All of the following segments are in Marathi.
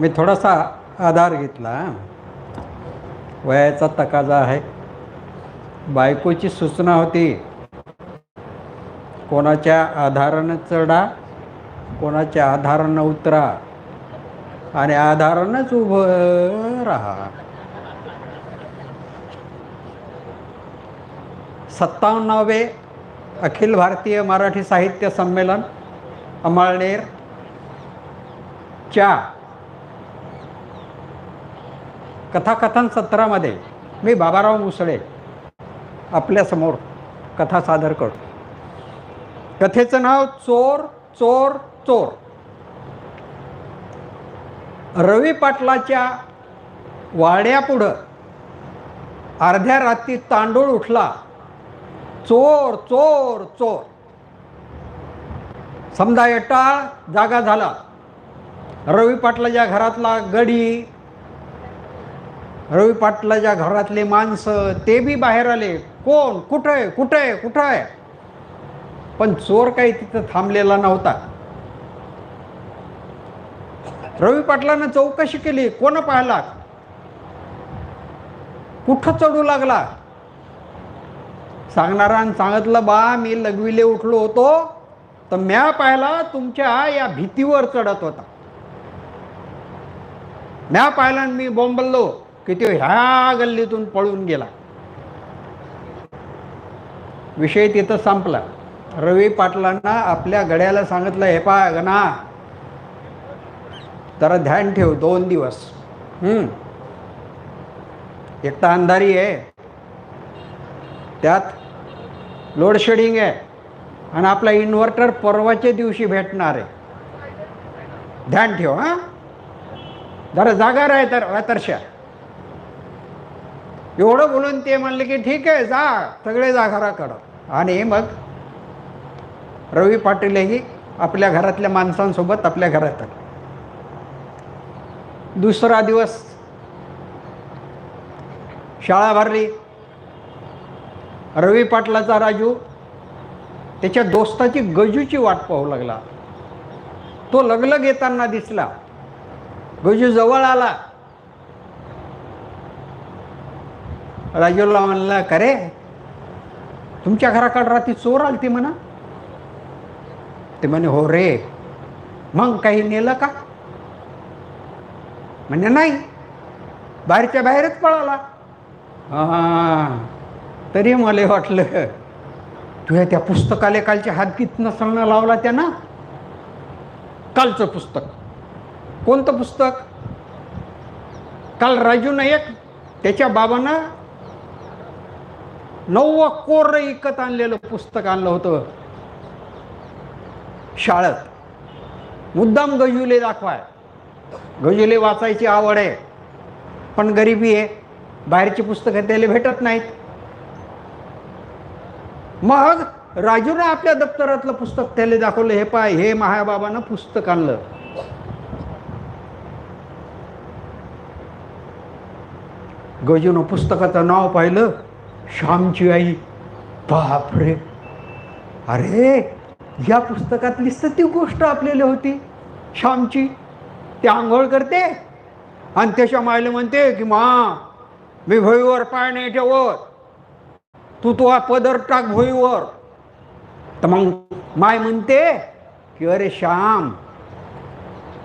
मी थोडासा आधार घेतला. वयाचा तकाजा आहे. बायकोची सूचना होती. कोणाच्या आधारानं चढा कोणाच्या आधारानं उतरा आणि आधारानंच उभं राहा. सत्तावन्नावे अखिल भारतीय मराठी साहित्य संमेलन अमळनेर. च्या कथाकथन सत्रामध्ये मी बाबाराव मुसळे आपल्यासमोर कथा सादर करतो. कथेचं नाव चोर चोर चोर. रवी पाटलाच्या वाड्यापुढं अर्ध्या रात्री तांडूळ उठला. चोर चोर चोर. समजा एटाळ जागा झाला. रवी पाटलाच्या घरातला गडी रवी पाटलाच्या घरातले माणसं ते बी बाहेर आले. कोण? कुठं आहे? कुठं आहे? कुठं आहे? पण चोर काही तिथं थांबलेला नव्हता. रवी पाटलानं चौकशी केली. कोण पाहिला? कुठं चढू लागला? सांगणारानं सांगितलं बा मी लघवीले उठलो होतो तर म्या पाहिला तुमच्या या भीतीवर चढत होता. म्या पाहिला आणि मी बोंबललो. की तो ह्या गल्लीतून पळून गेला. विषय तिथं संपला. रवी पाटलांना आपल्या गड्याला सांगितलं हे पा गणा जरा ध्यान ठेव दोन दिवस. हम्म. एक तर अंधारी आहे. त्यात लोडशेडिंग आहे. आणि आपला इन्व्हर्टर परवाच्या दिवशी भेटणार आहे. ध्यान ठेव हां. जरा जागा राहतर तर तरशा एवढं बोलून ते म्हणले की ठीक आहे जा सगळे जा घराकडं. आणि मग रवी पाटीलही आपल्या घरातल्या माणसांसोबत आपल्या घरात आले. दुसरा दिवस शाळा भरली. रवी पाटलाचा राजू त्याच्या दोस्ताची गजूची वाट पाहू लागला. तो लगलग येताना दिसला. गजू जवळ आला. राजूला म्हणला का रे तुमच्या घराकडे रात्री चोर आलती म्हणा. ते म्हणे हो रे मग काही नेलं का? म्हणजे नाही बाहेरच्या बाहेरच पळाला. हां तरी मला वाटलं तुझ्या त्या पुस्तकाले कालच्या हातगीत नसणं लावला त्यानं? कालचं पुस्तक. कोणतं पुस्तक? काल राजूनं एक त्याच्या बाबानं नव्व कोर इकत आणलेलं पुस्तक आणलं होतं. शाळेत. मुद्दाम गजुले दाखवाय. गजुले वाचायची आवड आहे. पण गरिबी आहे. बाहेरची पुस्तकं त्याला भेटत नाहीत. मग राजूनं आपल्या दप्तरातलं पुस्तक त्याला दाखवलं. हे पाय हे महाबाबानं पुस्तक आणलं. गजूनं पुस्तकाचं नाव पाहिलं. श्यामची आई बापरे. अरे या पुस्तकातली सती गोष्ट आपल्याला होती. श्यामची ती आंघोळ करते आणि त्याच्या मायला म्हणते की मा मी भोईवर पाय नाही ठेवत. तू तो हा पदर टाक भोईवर. तर मग माय म्हणते की अरे श्याम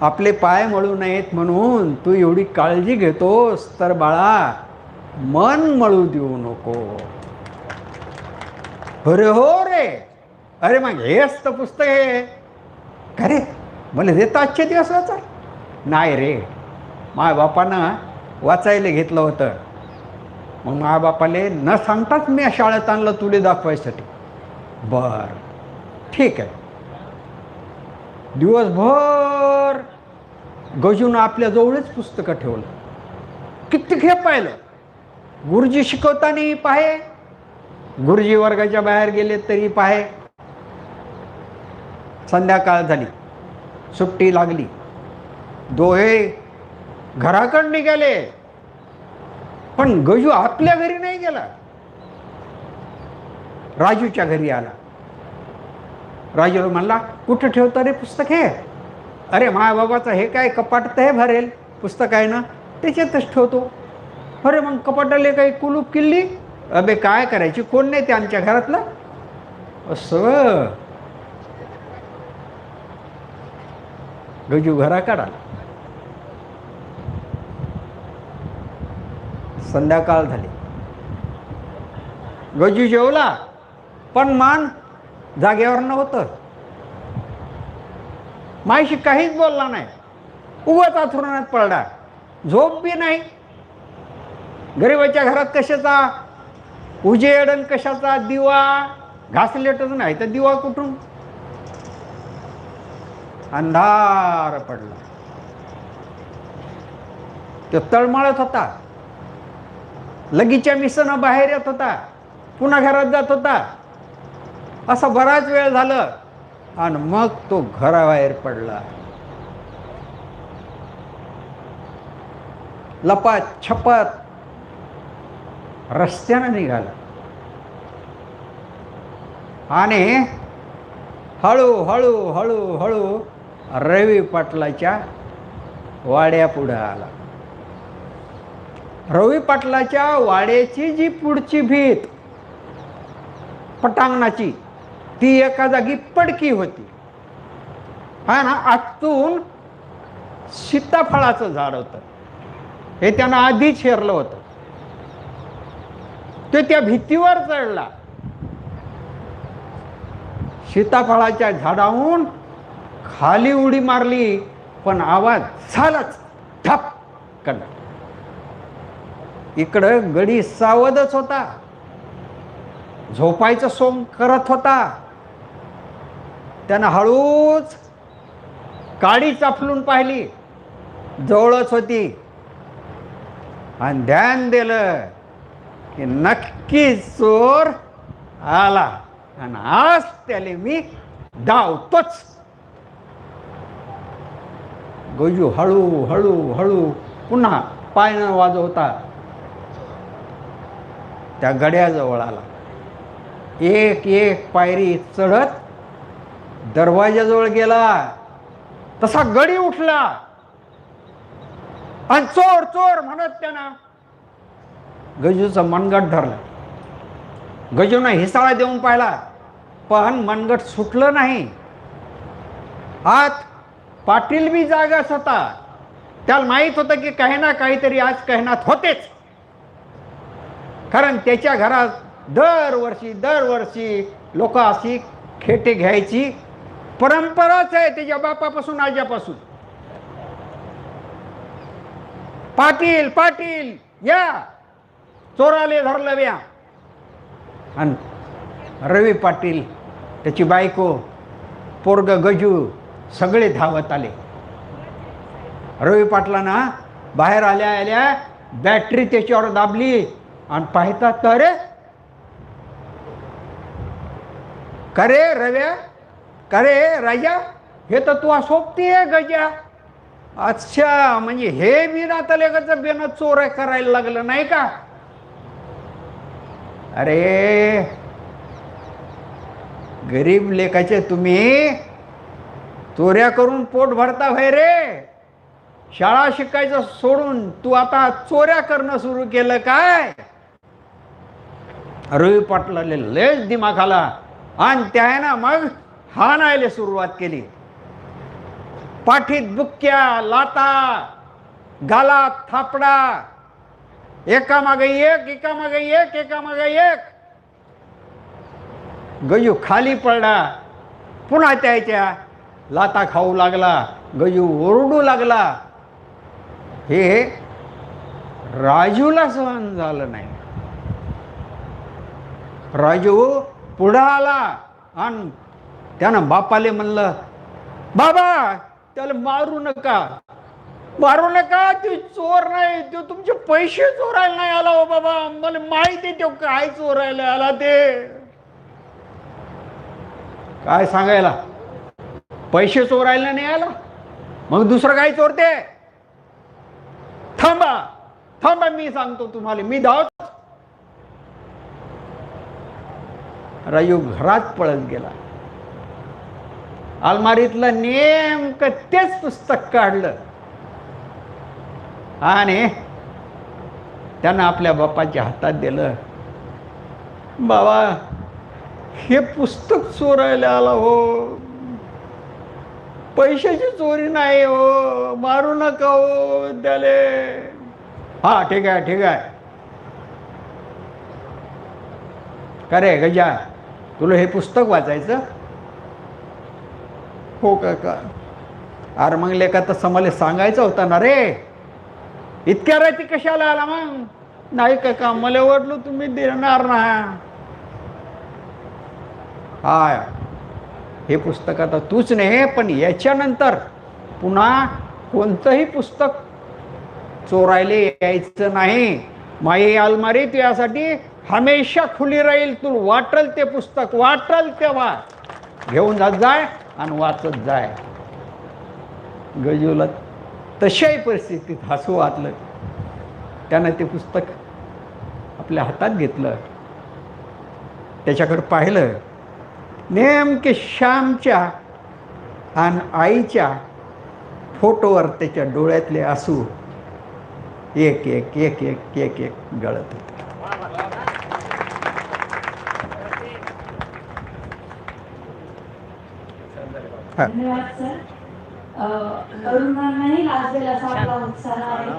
आपले पाय मळू नयेत म्हणून तू एवढी काळजी घेतोस तर बाळा मन मळू देऊ नको. अरे हो रे. अरे मग हेच तर पुस्तक आहे. का रे? मला देता आजचे दिवस वाचा नाही रे. माय बापानं वाचायला घेतलं होतं. मग माय बापाले न सांगताच मी या शाळेत आणलं तुले दाखवायसाठी. बर. ठीक आहे. दिवसभर गजून आपल्या जवळच पुस्तकं ठेवलं. किती खेप पाहिलं. गुरुजी शिकवतानाही पाहे. गुरुजी वर्गाच्या बाहेर गेले तरी पाहे. संध्याकाळ झाली. सुट्टी लागली. दोहे घराकडे निघाले. पण गजू आपल्या घरी नाही गेला. राजूच्या घरी आला. राजूला म्हणला कुठं ठेवता रे पुस्तक हे? अरे बाबाचं हे काय कपाट तर हे भरेल? पुस्तक आहे ना त्याच्यातच ठेवतो. अरे मग कपाटाले काही कुलूप किल्ली? अबे काय करायची? कोण नाही ते आमच्या घरातलं? असं. गजू घरा काढा. संध्याकाळ झाली. गजू जेवला पण मान जागेवर नव्हतं. मायशी काहीच बोलला नाही. उगाच आथरुणात पडला. झोप बी नाही. गरीबाच्या घरात कशाचा? उजेडन कशाचा दिवा? घासलेटच नाही तर दिवा कुठून? अंधार पडला. तो तळमळत होता. लगीच्या मिसनं बाहेर येत होता. पुन्हा घरात जात होता. असा बराच वेळ झालं. आणि मग तो घराबाहेर पडला. लपात छपात रस्त्यानं निघाला. आणि हळू हळू हळू हळू रवी पाटलाच्या वाड्यापुढं आला. रवी पाटलाच्या वाड्याची जी पुढची भीत पटांगणाची ती एका जागी पडकी होती. हा ना आतून सीताफळाचं झाड होतं. हे त्यानं आधीच हेरलं होतं. तो त्या भीतीवर चढला. सीताफळाच्या झाडाहून खाली उडी मारली पण आवाज झालाच. ठप कडला इकडं गडी सावधच होता. झोपायचं सोंग करत होता. त्यानं हळूच काडी चाफलून पाहिली. जवळच होती. आणि ध्यान दिलं. की नक्की चोर आला. आणि आज त्याले मी धावतोच. गजू हळू हळू हळू पुन्हा पायनं वाजवता. त्या गड्याजवळ आला. एक एक पायरी चढत दरवाजाजवळ गेला. तसा गडी उठला. आणि चोर चोर म्हणत त्यांना गजूचं मनगट धरलं. गजूनं हिसाळा देऊन पाहिला पण मनगट सुटलं नाही. आत पाटील बी जागाच होता. त्याला माहीत होतं की काही ना काहीतरी आज कहनात होतेच. कारण त्याच्या घरात दरवर्षी दरवर्षी लोक अशी खेटे घ्यायची परंपराच आहे त्याच्या बापापासून आज्यापासून. पाटील पाटील या. चोराले धरलं व्या आणि रवी पाटील त्याची बायको पोरग गजू सगळे धावत आले. रवी पाटलांना बाहेर आल्या आल्या बॅटरी त्याच्यावर दाबली आणि पाहता तर करे रव्या? करे राजा? हे तर तू सोबतीये गजा. अच्छा म्हणजे हे बी नातलेगाचं बेन चोर करायला लागलं नाही का? अरे गरीब लेखाचे तुम्ही चोऱ्या करून पोट भरता भाई रे? शाळा शिकायचं सोडून तू आता चोऱ्या करणं सुरू केलं काय? रवी पाटलाले लयच दिमाखाला आला. आणि त्याने मग हाणायला सुरुवात केली. पाठीत बुक्क्या लाता गाला थापडा एका मागे एक एका मागे एक एका मागे एक. गजू खाली पडला. पुन्हा त्याच्या लाता खाऊ लागला. गजू ओरडू लागला. हे राजूला सहन झालं नाही. राजू पुढं आला आणि त्यानं बापाले म्हणलं बाबा त्याला मारू नका. मारू नका ते चोर नाही तो तुमचे पैसे चोरायला नाही आला हो बाबा. मला माहिती तो काय चोरायला आला ते. काय सांगायला? पैसे चोरायला नाही आला. मग दुसरं काय चोरते? थांबा थांबा मी सांगतो तुम्हाला. मी धावत. राजू घरात पळत गेला. अलमारीतलं नेमकं तेच पुस्तक काढलं. आणि त्यानं आपल्या बापाच्या हातात दिलं. बाबा हे पुस्तक चोरायला आला हो. पैशाची चोरी नाही हो. मारू नका हो त्याले हा ठीक आहे ठीक आहे. का रे गजा तुला हे पुस्तक वाचायचं? हो काका अरे मग लेखा तसं मला सांगायचं होतं ना रे. इतक्या रात्री कशाला आला मग? नाही काका मला वाटलं तुम्ही देणार ना. हा हे पुस्तक आता तूच नाही पण याच्यानंतर पुन्हा कोणतंही पुस्तक चोरायला यायचं नाही. माई अलमारी तुझ्यासाठी हमेशा खुली राहील तू वाटल ते पुस्तक वाटल तेव्हा. घेऊन जात जाय आणि वाचत जाय. गजुलत तशाही परिस्थितीत हसू वाटलं त्यानं ते पुस्तक आपल्या हातात घेतलं. त्याच्याकडे पाहिलं. नेमके श्यामच्या आणि आईच्या फोटोवर त्याच्या डोळ्यातले आसू एक एक एक एक एक एक गळत होते. धन्यवाद सर. तरुणांनाही लाजवेल असा आपला उत्साह आहे.